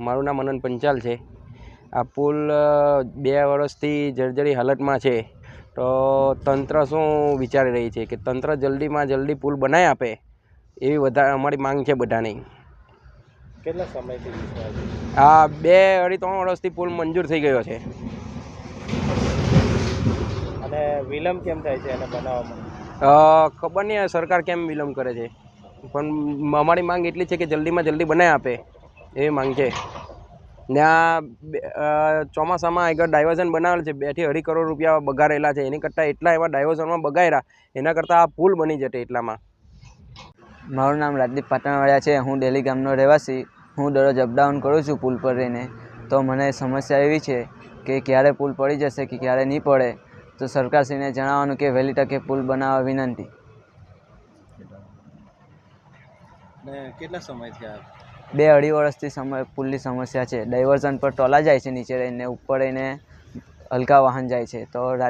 મારું નામ અનંત પંચાલ છે. આ પુલ બે વર્ષથી જર્જરી હાલતમાં છે. તો તંત્ર શું વિચારી રહી છે કે તંત્ર જલ્દીમાં જલ્દી પુલ બનાવી આપે? એવી વધારે અમારી માંગ છે બધાની. કેટલા સમયથી? આ બે અઢી ત્રણ વર્ષથી પુલ મંજૂર થઈ ગયો છે. અને વિલંબ કેમ થાય છે એને બનાવવામાં? ખબર નહીં સરકાર કેમ વિલંબ કરે છે? પણ અમારી માંગ એટલી છે કે જલ્દીમાં જલ્દી બનાવી આપે. એવી માંગ. છે ને આ બે- ચોમાસામાં આગળ ડાયવર્ઝન બનાવેલ છે બેથી અઢી કરોડ રૂપિયા બગાડેલા છે. એની કરતાં એટલા એવા ડાયવર્ઝનમાં બગાડ્યા એના કરતાં આ પુલ બની જતે એટલામાં. મારું નામ રાજદીપ પાટણવાળા છે. હું ડેલી ગામનો રહેવાસી. હું દરરોજ અપડાઉન કરું છું પુલ પર રહીને. તો મને સમસ્યા એવી છે કે ક્યારે પુલ પડી જશે કે ક્યારે નહીં પડે તો સરકારશ્રીને જણાવવાનું કે વહેલી તકે પુલ બનાવવા વિનંતી. કેટલા સમયથી આ બે અઢી વર્ષથી સમય પુલની સમસ્યા છે. ડાયવર્ઝન પર ટોલા જાય છે, નીચે રહીને, ઉપર રહીને હલકા વાહન જાય છે. તો રાત